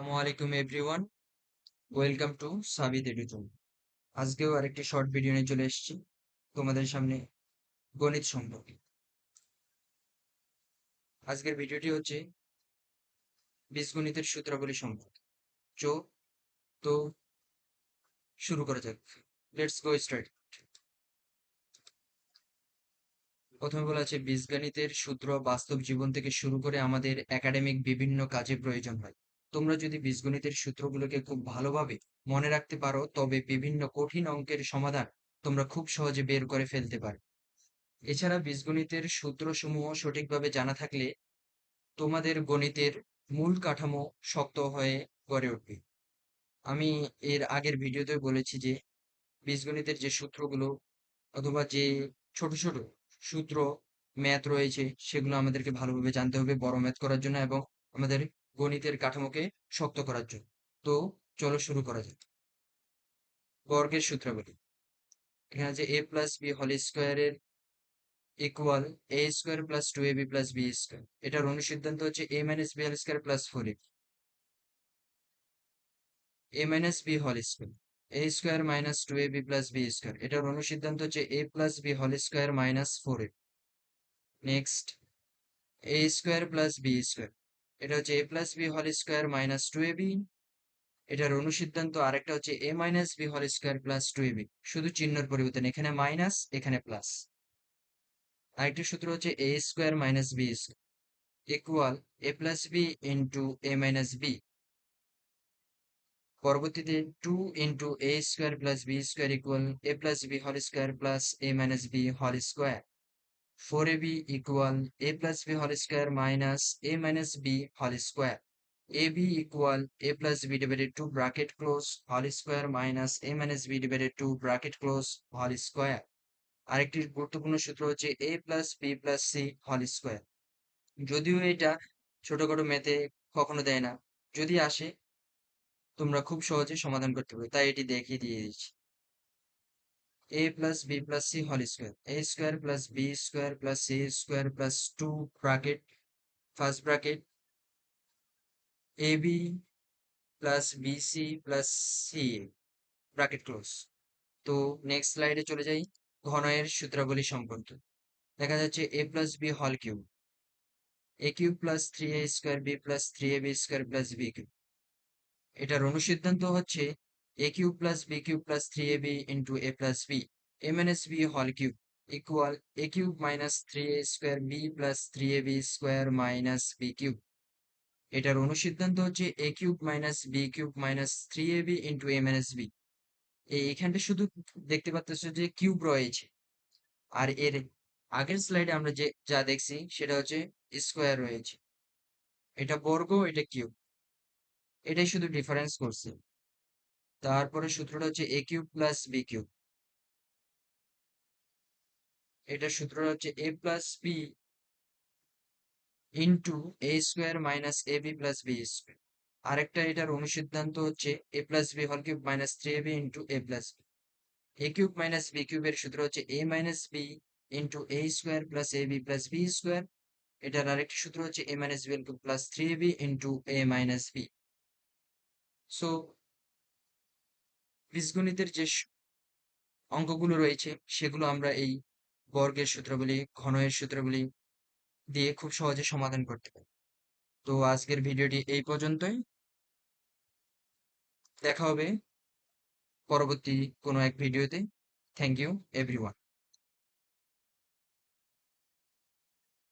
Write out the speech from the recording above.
আসসালামু আলাইকুম everyone welcome to Sabit Eduzone আজকেও আরেকটি শর্ট ভিডিও নিয়ে চলে এসেছি। তোমাদের সামনে গণিত সম্পর্কে। আজকের ভিডিওটি হচ্ছে বীজগণিতের সূত্রাবলী সম্পর্কে। চো, তো, শুরু করা যাক। লেটস গো স্টার্ট প্রথমে বলা আছে, বীজগণিতের সূত্র বাস্তব জীবন থেকে শুরু করে আমাদের একাডেমিক বিভিন্ন কাজে প্রয়োজন হয়। তোমরা যদি বীজগণিতের সূত্রগুলোকে খুব ভালোভাবে মনে রাখতে পারো, তবে বিভিন্ন কঠিন অঙ্কের সমাধান তোমরা খুব সহজে বের করে ফেলতে পারো। এছাড়া বীজগণিতের সূত্রসমূহ সঠিকভাবে জানা থাকলে তোমাদের গণিতের মূল কাঠামো শক্ত হয়ে গড়ে উঠবে। আমি এর আগের ভিডিওতে বলেছি যে বীজগণিতের যে সূত্রগুলো অথবা যে ছোট ছোট সূত্র, ম্যাথ রয়েছে, সেগুলো আমাদেরকে ভালোভাবে জানতে হবে বড় ম্যাথ করার জন্য এবং আমাদের গণিতের কাঠামোকে শক্ত করার জন্য। তো চলো শুরু করা যাক। বর্গের সূত্রাবলী। এখানে আছে এ প্লাস বি হোল স্কোয়ারের equal a square plus two a b plus b square এটার অনুসিদ্ধান্ত হচ্ছে a minus b whole square plus four a a minus b whole square a square minus two a b plus b square এটার অনুসিদ্ধান্ত হচ্ছে a plus b whole square minus four a next a square plus b square এটা হচ্ছে a plus b whole square minus two a b এটার অনুসিদ্ধান্ত আরেকটা হচ্ছে a minus b whole square plus two a b শুধু চিহ্নর পরিবর্তন, এখানে মাইনাস এখানে প্লাস আরেকটি সূত্র হচ্ছে a square minus b equal a plus b into a minus b পরবর্তীতে two into a square plus b square equal a plus b whole square plus a minus b whole square four a b equal a plus b whole square minus a minus b whole square a b equal a plus b divided two bracket close whole square minus a minus b divided two bracket close whole square আরেকটি গুরুত্বপূর্ণ সূত্র হচ্ছে a plus b plus c whole square যদিও এটা ছোটখাটো ম্যাথে কখনো দেয় না, যদি আসে, তোমরা খুব সহজে সমাধান করতে পারবে তাই এটি দেখিয়ে দিয়ে দিচ্ছি। A plus b plus c whole square a square plus b square plus c square plus 2 bracket first bracket ab plus bc plus ca bracket close তো নেক্সট স্লাইডে চলে যাই ঘনয়ের সূত্রাবলী সম্পর্কে দেখা যাচ্ছে a plus b হল cube a cube plus three a square b plus three a b square plus b cube এটার অনুসিদ্ধান্ত হচ্ছে a cube plus b cube plus 3ab into a plus b a minus b whole cube equal a cube minus 3a square b plus 3ab square minus b cube এটার অনুসিদ্ধান্ত হচ্ছে a cube minus b cube minus 3ab into a minus b এই এখানটা শুধু দেখতে পাচ্ছ যে cube রয়েছে আর এর আগের স্লাইডে আমরা যে যা দেখছি সেটা হচ্ছে স্কোয়ার রয়েছে এটা বর্গ এটা কিউব এটাই শুধু ডিফারেন্স করছে তারপরে সূত্রটা হচ্ছে a cube plus b cube. এটা সূত্রটা হচ্ছে a plus b into a square minus a b plus b square আরেকটা এটার অনুসিদ্ধান্ত হচ্ছে a plus b whole cube minus three a b into a plus b a cube minus b কিউবের সূত্র হচ্ছে a minus b into a square plus a b plus b square এটার আরেকটি সূত্র হচ্ছে a minus b plus three a b into a minus b so বীজগণিতের যে অঙ্কগুলো রয়েছে, সেগুলো আমরা এই বর্গের সূত্রগুলি, ঘনয়ের সূত্রগুলি দিয়ে খুব সহজে সমাধান করতে পারি। তো আজকের ভিডিওটি এই পর্যন্তই। দেখা হবে পরবর্তী কোনো এক ভিডিওতে। Thank you everyone